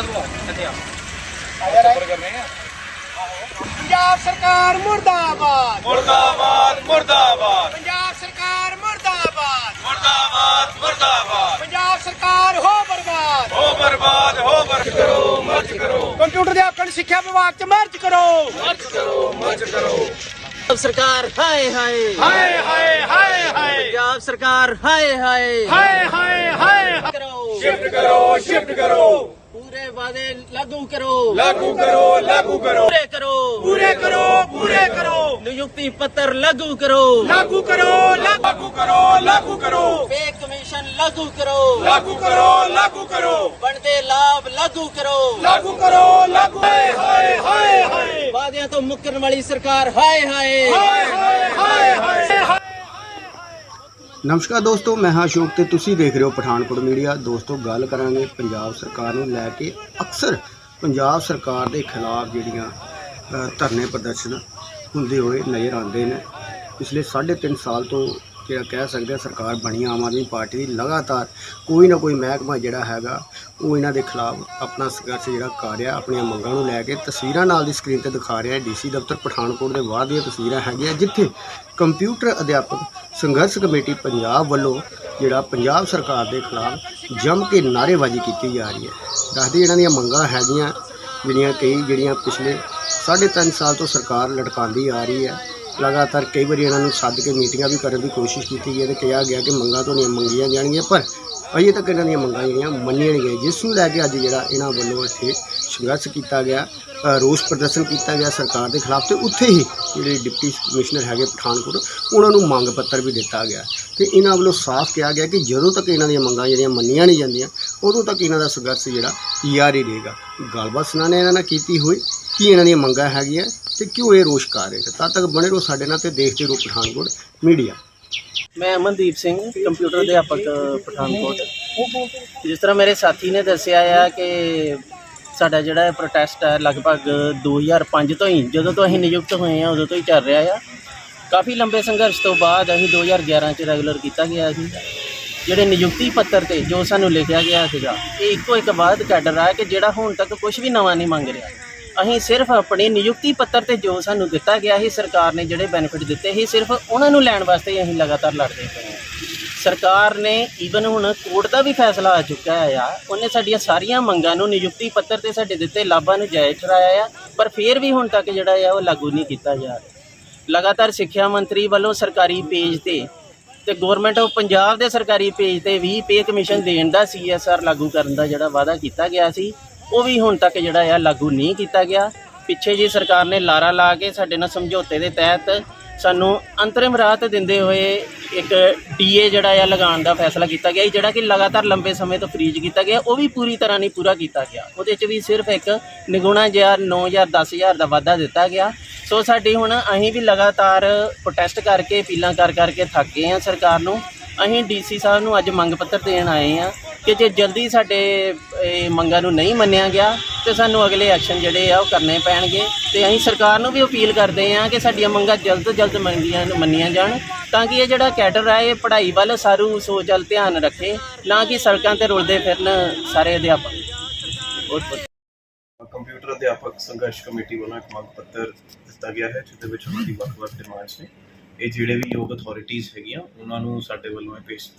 ਨੂੰ ਕਿੱਥੇ ਆ। ਪੰਜਾਬ ਸਰਕਾਰ ਮੁਰਦਾਬਾਦ। ਮੁਰਦਾਬਾਦ ਮੁਰਦਾਬਾਦ। ਪੰਜਾਬ ਸਰਕਾਰ ਮੁਰਦਾਬਾਦ। ਮੁਰਦਾਬਾਦ ਮੁਰਦਾਬਾਦ। ਪੰਜਾਬ ਸਰਕਾਰ ਹੋ ਬਰਬਾਦ। ਹੋ ਬਰਬਾਦ ਹੋ ਬਰ ਕਰੋ ਮਰਜ ਕਰੋ। ਕੰਪਿਊਟਰ ਦੇ ਆਕਣ ਸਿੱਖਿਆ ਵਿਭਾਗ ਚ ਮਰਜ ਕਰੋ। ਪੰਜਾਬ ਸਰਕਾਰ ਹਾਏ ਹਾਏ। ਹਾਏ ਹਾਏ ਹਾਏ ਹਾਏ। ਪੰਜਾਬ ਸਰਕਾਰ ਹਾਏ ਹਾਏ। ਹਾਏ ਹਾਏ ਹਾਏ ਕਰੋ। ਸ਼ਿਫਟ ਕਰੋ ਸ਼ਿਫਟ ਕਰੋ। ਪੂਰੇ ਵਾਅਦੇ ਲਾਗੂ ਕਰੋ। ਲਾਗੂ ਕਰੋ ਲਾਗੂ ਕਰੋ। ਪੂਰੇ ਕਰੋ। ਪੂਰੇ ਕਰੋ ਪੂਰੇ ਕਰੋ। ਨਿਯੁਕਤੀ ਪੱਤਰ ਲਾਗੂ ਕਰੋ। ਲਾਗੂ ਕਰੋ ਲਾਗੂ ਕਰੋ ਲਾਗੂ ਕਰੋ। ਪੇ ਕਮਿਸ਼ਨ ਲਾਗੂ ਕਰੋ। ਲਾਗੂ ਕਰੋ ਲਾਗੂ ਕਰੋ। ਬਣਦੇ ਲਾਭ ਲਾਗੂ ਕਰੋ। ਲਾਗੂ ਕਰੋ ਲਾਗੂ ਹਾਏ ਹਾਏ ਹਾਏ ਹਾਏ। ਵਾਅਦਿਆਂ ਤੋਂ ਮੁੱਕਰਨ ਵਾਲੀ ਸਰਕਾਰ ਹਾਏ। ਹਾਏ ਹਾਏ ਹਾਏ ਹਾਏ। ਨਮਸਕਾਰ ਦੋਸਤੋ, ਮੈਂ ਹਾਂ ਅਸ਼ੋਕ ਤੇ ਤੁਸੀਂ ਦੇਖ ਰਹੇ ਹੋ ਪਠਾਨਕੋਟ ਮੀਡੀਆ। ਦੋਸਤੋ, ਗੱਲ ਕਰਾਂਗੇ ਪੰਜਾਬ ਸਰਕਾਰ ਨੂੰ ਲੈ ਕੇ। ਅਕਸਰ ਪੰਜਾਬ ਸਰਕਾਰ ਦੇ ਖਿਲਾਫ ਜਿਹੜੀਆਂ ਧਰਨੇ ਪ੍ਰਦਰਸ਼ਨ ਹੁੰਦੇ ਹੋਏ ਨਜ਼ਰ ਆਉਂਦੇ ਨੇ। ਪਿਛਲੇ 3.5 ਸਾਲ ਤੋਂ ਜਿਹੜਾ ਕਹਿ ਸਕਦੇ ਆ ਸਰਕਾਰ ਬਣੀ ਆਮ ਆਦਮੀ ਪਾਰਟੀ ਦੀ ਲਗਾਤਾਰ ਕੋਈ ਨਾ ਕੋਈ ਮਹਿਕਮਾ ਜਿਹੜਾ ਹੈਗਾ, ਉਹ ਇਹਨਾਂ ਦੇ ਖਿਲਾਫ ਆਪਣਾ ਸੰਘਰਸ਼ ਜਿਹੜਾ ਕਰ ਰਿਹਾ, ਆਪਣੀਆਂ ਮੰਗਾਂ ਨੂੰ ਲੈ ਕੇ ਤਸਵੀਰਾਂ ਨਾਲ ਦੀ ਸਕਰੀਨ ਤੇ ਦਿਖਾ ਰਿਹਾ ਡੀਸੀ ਦਫ਼ਤਰ ਪਠਾਨਕੋਟ ਦੇ ਬਾਹਰ ਦੀਆਂ ਤਸਵੀਰਾਂ ਹੈਗੀਆਂ, ਜਿੱਥੇ ਕੰਪਿਊਟਰ ਅਧਿਆਪਕ ਸੰਘਰਸ਼ ਕਮੇਟੀ ਪੰਜਾਬ ਵੱਲੋਂ ਜਿਹੜਾ ਪੰਜਾਬ ਸਰਕਾਰ ਦੇ ਖਿਲਾਫ ਜੰਮ ਕੇ ਨਾਅਰੇਬਾਜ਼ੀ ਕੀਤੀ ਜਾ ਰਹੀ ਹੈ। ਦੱਸਦੇ ਇਹਨਾਂ ਦੀਆਂ ਮੰਗਾਂ ਹੈਗੀਆਂ, ਜਿਹੜੀਆਂ ਕਈ, ਜਿਹੜੀਆਂ ਪਿਛਲੇ 3.5 ਸਾਲ ਤੋਂ ਸਰਕਾਰ ਲਟਕਾਉਂਦੀ ਆ ਰਹੀ ਹੈ। ਲਗਾਤਾਰ ਕਈ ਵਾਰੀ ਇਹਨਾਂ ਨੂੰ ਸੱਦ ਕੇ ਮੀਟਿੰਗਾਂ ਵੀ ਕਰਨ ਦੀ ਕੋਸ਼ਿਸ਼ ਕੀਤੀ ਗਈ ਹੈ ਤੇ ਕਿਹਾ ਗਿਆ ਕਿ ਮੰਗਾਂ ਤੋਂ ਨਹੀਂ ਮੰਗੀਆਂ ਜਾਣਗੀਆਂ, ਪਰ ਅਜੇ ਤੱਕ ਇਹਨਾਂ ਦੀਆਂ ਮੰਗਾਂ ਜਿਹੜੀਆਂ ਮੰਨੀਆਂ ਨਹੀਂ ਗਈਆਂ। ਜਿਸ ਨੂੰ ਲੈ ਕੇ ਅੱਜ ਜਿਹੜਾ ਇਹਨਾਂ ਵੱਲੋਂ ਇੱਥੇ ਸੰਘਰਸ਼ ਕੀਤਾ ਗਿਆ ਰੋਸ ਪ੍ਰਦਰਸ਼ਨ ਕੀਤਾ ਗਿਆ ਸਰਕਾਰ ਦੇ ਖਿਲਾਫ ਤੇ ਉੱਥੇ ਹੀ ਜਿਹੜੇ ਡਿਪਟੀ ਕਮਿਸ਼ਨਰ ਹੈਗੇ ਪਠਾਨਕੋਟ, ਉਹਨਾਂ ਨੂੰ ਮੰਗ ਪੱਤਰ ਵੀ ਦਿੱਤਾ ਗਿਆ। ਤੇ ਇਹਨਾਂ ਵੱਲੋਂ ਸਾਫ਼ ਕਿਹਾ ਗਿਆ ਕਿ ਜਦੋਂ ਤੱਕ ਇਹਨਾਂ ਦੀਆਂ ਮੰਗਾਂ ਜਿਹੜੀਆਂ ਮੰਨੀਆਂ ਨਹੀਂ ਜਾਂਦੀਆਂ, ਉਦੋਂ ਤੱਕ ਇਹਨਾਂ ਦਾ ਸੰਘਰਸ਼ ਜਿਹੜਾ ਜਾਰੀ ਰਹੇਗਾ। ਗੱਲਬਾਤ ਸੁਣਾਣੇ ਇਹਨਾਂ ਨਾਲ ਕੀਤੀ ਹੋਈ, ਕੀ ਇਹਨਾਂ ਦੀਆਂ ਮੰਗਾਂ ਹੈਗੀਆਂ ਤੇ ਕਿਉਂ ਇਹ ਰੋਸ਼ ਕਰ ਰਹੇ ਤਦ ਤੱਕ ਬਣੇ ਰਹੋ ਸਾਡੇ ਨਾਲ ਤੇ ਦੇਖਦੇ ਰਹੋ ਪਠਾਨਕੋਟ ਮੀਡੀਆ। ਮੈਂ ਅਮਨਦੀਪ ਸਿੰਘ, ਕੰਪਿਊਟਰ ਅਧਿਆਪਕ, ਪਠਾਨਕੋਟ। ਜਿਸ ਤਰ੍ਹਾਂ ਮੇਰੇ ਸਾਥੀ ਨੇ ਦੱਸਿਆ ਆ ਕਿ ਸਾਡਾ ਜਿਹੜਾ ਪ੍ਰੋਟੈਸਟ ਹੈ ਲਗਭਗ 2005 ਤੋਂ ਹੀ, ਜਦੋਂ ਤੋਂ ਅਸੀਂ ਨਿਯੁਕਤ ਹੋਏ ਆ, ਉਦੋਂ ਤੋਂ ਹੀ ਚੱਲ ਰਿਹਾ ਆ। ਕਾਫੀ ਲੰਬੇ ਸੰਘਰਸ਼ ਤੋਂ ਬਾਅਦ ਅਸੀਂ 2011 ਚ ਰੈਗੂਲਰ ਕੀਤਾ ਗਿਆ ਸੀ। ਜਿਹੜੇ ਨਿਯੁਕਤੀ ਪੱਤਰ ਤੇ ਜੋ ਸਾਨੂੰ ਲਿਖਿਆ ਗਿਆ ਸੀਗਾ, ਇਹ ਇੱਕੋ ਇੱਕ ਬਾਅਦ ਕੈਡਰ ਆ ਕਿ ਜਿਹੜਾ ਹੁਣ ਤੱਕ ਕੁਝ ਵੀ ਨਵਾਂ ਨਹੀਂ ਮੰਗ ਰਿਹਾ। ਅਸੀਂ ਸਿਰਫ ਆਪਣੇ ਨਿਯੁਕਤੀ ਪੱਤਰ ਤੇ ਜੋ ਸਾਨੂੰ ਦਿੱਤਾ ਗਿਆ ਸੀ, ਸਰਕਾਰ ਨੇ ਜਿਹੜੇ ਬੈਨੀਫਿਟ ਦਿੱਤੇ ਸੀ, ਸਿਰਫ ਉਹਨਾਂ ਨੂੰ ਲੈਣ ਵਾਸਤੇ ਹੀ ਅਸੀਂ ਲਗਾਤਾਰ ਲੜਦੇ ਪਏ ਹਾਂ। ਸਰਕਾਰ ਨੇ ਈਵਨ ਹੁਣ ਕੋਰਟ ਦਾ ਵੀ ਫੈਸਲਾ ਆ ਚੁੱਕਾ ਹੈ ਆ, ਉਹਨੇ ਸਾਡੀਆਂ ਸਾਰੀਆਂ ਮੰਗਾਂ ਨੂੰ ਨਿਯੁਕਤੀ ਪੱਤਰ ਤੇ ਸਾਡੇ ਦਿੱਤੇ ਲਾਭਾਂ ਨੂੰ ਜਾਇਜ਼ ਠਹਿਰਾਇਆ ਆ, ਪਰ ਫਿਰ ਵੀ ਹੁਣ ਤੱਕ ਜਿਹੜਾ ਆ, ਉਹ ਲਾਗੂ ਨਹੀਂ ਕੀਤਾ ਜਾ ਰਿਹਾ। ਲਗਾਤਾਰ ਸਿੱਖਿਆ ਮੰਤਰੀ ਵੱਲੋਂ ਸਰਕਾਰੀ ਪੇਜ ਤੇ ਤੇ ਗਵਰਨਮੈਂਟ ਆਫ ਪੰਜਾਬ ਦੇ ਸਰਕਾਰੀ ਪੇਜ ਤੇ ਵੀ ਪੇ ਕਮਿਸ਼ਨ ਦੇਣ ਦਾ ਸੀਐਸਆਰ ਲਾਗੂ ਕਰਨ ਦਾ ਜਿਹੜਾ ਵਾਅਦਾ ਕੀਤਾ ਗਿਆ ਸੀ ਉਹ ਵੀ ਹੁਣ ਤੱਕ ਜਿਹੜਾ ਆ ਲਾਗੂ ਨਹੀਂ ਕੀਤਾ ਗਿਆ। ਪਿੱਛੇ ਜੀ ਸਰਕਾਰ ਨੇ ਲਾਰਾ ਲਾ ਕੇ ਸਾਡੇ ਨਾਲ ਸਮਝੌਤੇ ਦੇ ਤਹਿਤ ਸਾਨੂੰ ਅੰਤਰਿਮ ਰਾਹਤ ਦਿੰਦੇ ਹੋਏ ਇੱਕ ਡੀਏ ਜਿਹੜਾ ਆ ਲਗਾਉਣ ਦਾ ਫੈਸਲਾ ਕੀਤਾ ਗਿਆ। ਜਿਹੜਾ ਕਿ ਲਗਾਤਾਰ ਲੰਬੇ ਸਮੇਂ ਤੋਂ ਫ੍ਰੀਜ ਕੀਤਾ ਗਿਆ, ਉਹ ਵੀ ਪੂਰੀ ਤਰ੍ਹਾਂ ਨਹੀਂ ਪੂਰਾ ਕੀਤਾ ਗਿਆ। ਉਹਦੇ 'ਚ ਵੀ ਸਿਰਫ ਇੱਕ ਨਿਗੁਣਾ ਜਿਹਾ 9000 10000 ਦਾ ਵਾਧਾ ਦਿੱਤਾ ਗਿਆ। ਸੋ ਸਾਡੀ ਹੁਣ ਅਸੀਂ ਵੀ ਲਗਾਤਾਰ ਪ੍ਰੋਟੈਸਟ ਕਰਕੇ, ਅਪੀਲਾਂ ਕਰ ਕਰਕੇ ਥੱਕ ਗਏ ਆ ਸਰਕਾਰ ਨੂੰ। ਅਸੀਂ ਡੀਸੀ ਸਾਹਿਬ ਨੂੰ ਅੱਜ ਮੰਗ ਪੱਤਰ ਦੇਣ ਆਏ ਆ ਕਿ ਜੇ ਜਲਦੀ ਸਾਡੇ ਇਹ ਮੰਗਾਂ ਨੂੰ ਨਹੀਂ ਮੰਨਿਆ ਗਿਆ ਤੇ ਸਾਨੂੰ ਅਗਲੇ ਐਕਸ਼ਨ ਜਿਹੜੇ ਆ ਉਹ ਕਰਨੇ ਪੈਣਗੇ। ਤੇ ਅਸੀਂ ਸਰਕਾਰ ਨੂੰ ਵੀ ਅਪੀਲ ਕਰਦੇ ਆ ਕਿ ਸਾਡੀਆਂ ਮੰਗਾਂ ਜਲਦ ਤੋਂ ਜਲਦ ਮੰਗੀਆਂ ਮੰਨੀਆਂ ਜਾਣ ਤਾਂ ਕਿ ਇਹ ਜਿਹੜਾ ਕੈਡਰ ਆ ਇਹ ਪੜ੍ਹਾਈ ਵੱਲ ਸਾਰੂ ਸੋਚ ਵੱਲ ਧਿਆਨ ਰੱਖੇ ਨਾ ਕਿ ਸੜਕਾਂ ਤੇ ਰੁਲਦੇ ਫਿਰਨ ਸਾਰੇ ਅਧਿਆਪਕ। ਬਹੁਤ ਬਹੁਤ ਕੰਪਿਊਟਰ ਅਧਿਆਪਕ ਸੰਘਰਸ਼ ਕਮੇਟੀ ਵੱਲੋਂ ਇੱਕ ਮੰਗ ਪੱਤਰ ਦਿੱਤਾ ਗਿਆ ਹੈ ਜਿਹਦੇ ਵਿੱਚ ਉਹਨਾਂ ਦੀ ਵੱਖ-ਵੱਖ ਡਿਮਾਂਡਸ ਨੇ। ਇਹ ਜਿਹੜੇ ਵੀ ਯੋਗ ਅਥਾਰਟੀਆਂ ਹੈਗੀਆਂ ਉਹਨਾਂ ਨੂੰ ਸਾਡੇ ਵੱਲੋਂ ਇਹ ਪੇਸ਼